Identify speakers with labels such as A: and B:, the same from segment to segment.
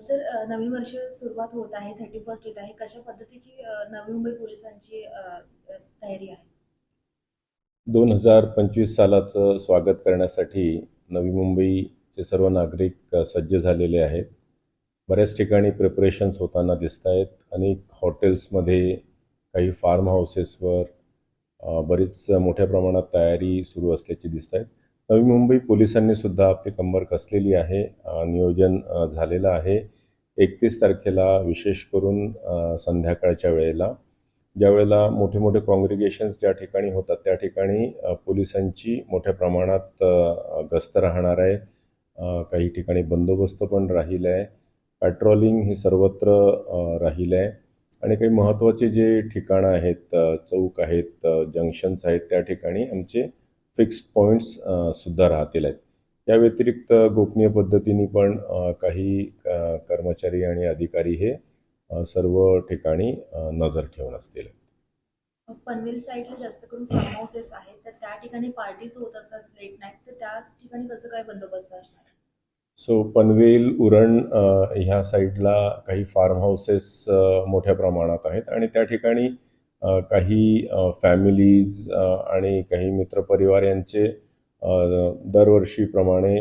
A: Sir नवीन वर्ष सुरुवात होत आहे थर्टी फर्स्ट येत आहे. कशा पद्धतीची नवी मुंबई पोलिसांची तयारी आहे?
B: दोन हजार पंचवीस सालाचं स्वागत करण्यासाठी नवी मुंबईचे सर्व नागरिक सज्ज झालेले आहेत. बऱ्याच ठिकाणी प्रिपरेशन्स होताना दिसत आहेत अनेक हॉटेल्समध्ये काही फार्म हाऊसेसवर बरीच मोठ्या प्रमाणात तयारी सुरू असल्याची दिसत आहेत नवी मुंबई पोलिसांनी सुद्धा आपली कंबर कसलेली आहे नियोजन झालेलं आहे. एकतीस तारखेला विशेष करून संध्याकाळच्या वेळेला ज्या वेळेला मोठे मोठे कॉन्ग्रिगेशन्स ज्या ठिकाणी होतात त्या ठिकाणी पोलिसांची मोठ्या प्रमाणात गस्त राहणार आहे. काही ठिकाणी बंदोबस्त पण राहील आहे. पॅट्रोलिंग ही सर्वत्र राहिलं राहील आहे. आणि काही महत्त्वाचे जे ठिकाणं आहेत चौक आहेत जंक्शन्स आहेत त्या ठिकाणी आमचे फिक्स्ड पॉईंट्स सुद्धा राहतील आहेत. या व्यतिरिक्त गोपनीय पद्धतीने पण काही कर्मचारी आणि अधिकारी हे सर्व ठिकाणी नजर ठेवून असतील.
A: पनवेल साईडला जास्त करून फार्म हाऊसेस आहेत. तर त्या ठिकाणी पार्टीज होत असतात लेट नाईट तर त्याच ठिकाणी कसं काय बंदोबस्त असणार?
B: सो पनवेल उरण ह्या साईडला काही फार्म हाऊसेस मोठ्या प्रमाणात आहेत. आणि त्या ठिकाणी काही फॅमिलीज आणि काही मित्रपरिवार यांचे दरवर्षीप्रमाणे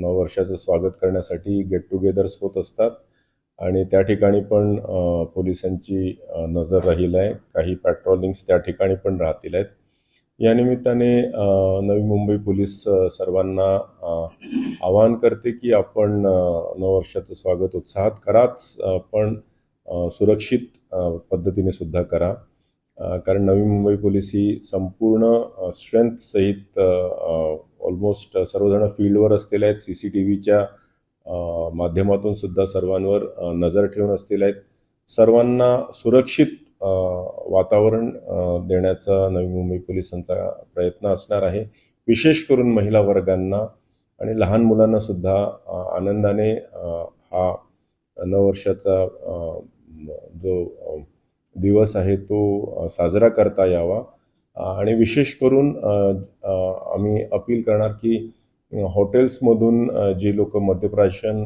B: नववर्षाचं स्वागत करण्यासाठी गेट टुगेदर्स होत असतात. आणि त्या ठिकाणी पण पोलिसांची नजर राहील आहे. काही पॅट्रोलिंग्स त्या ठिकाणी पण राहतील आहेत. या निमित्ताने नवी मुंबई पोलीस सर्वांना आवाहन करते की आपण नववर्षाचं स्वागत उत्साहात कराच पण सुरक्षित पद्धतीने सुद्धा करा. कारण नवी मुंबई पोलीस ही संपूर्ण स्ट्रेंथ सहित ऑलमोस्ट सर्वजण फील्डवर असलेले आहेत. सी सी टी व्हीच्या माध्यमातून सुद्धा सर्वांवर नजर ठेवून असलेले आहेत. सर्वांना सुरक्षित वातावरण देण्याचा नवी मुंबई पोलिसांचा प्रयत्न असणार आहे. विशेष करून महिला वर्गांना आणि लहान मुलांना सुद्धा आनंदाने हा नववर्षाचा जो दिवस आहे तो साजरा करता यावा. आणि विशेष करून आम्ही अपील करणार की हॉटेल्समधून जे लोक मद्यप्राशन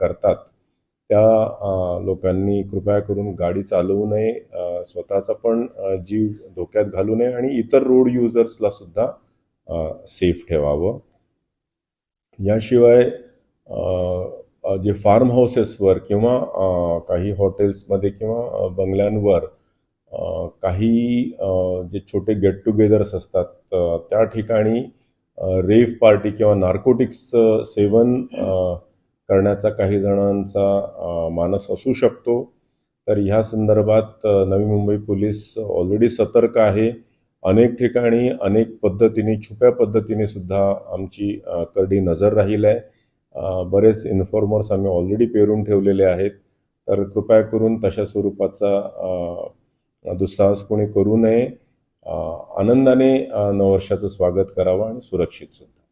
B: करतात त्या लोकांनी कृपया करून गाडी चालवू नये स्वतःचा पण जीव धोक्यात घालू नये आणि इतर रोड युजर्सला सुद्धा सेफ ठेवावं. याशिवाय जे फार्म हाऊसेसवर किंवा काही हॉटेल्समध्ये किंवा बंगल्यांवर काही जे छोटे गेट टुगेदर्स असतात त्या ठिकाणी रेव्ह पार्टी किंवा नार्कोटिक्सचं सेवन करण्याचा काही जणांचा मानस असू शकतो. तर ह्या संदर्भात नवी मुंबई पोलीस ऑलरेडी सतर्क आहे. अनेक ठिकाणी अनेक पद्धतीने छुप्या पद्धतीने सुद्धा आमची करडी नजर राहील आहे बरेच इन्फॉर्मर्स आम्ही ऑलरेडी पेरून ठेवलेले आहेत. तर कृपया करून तशा स्वरूपाचा दुस्साहस कोणी करू नये. आनंदाने नववर्षाचं स्वागत करावं आणि सुरक्षित सुद्धा.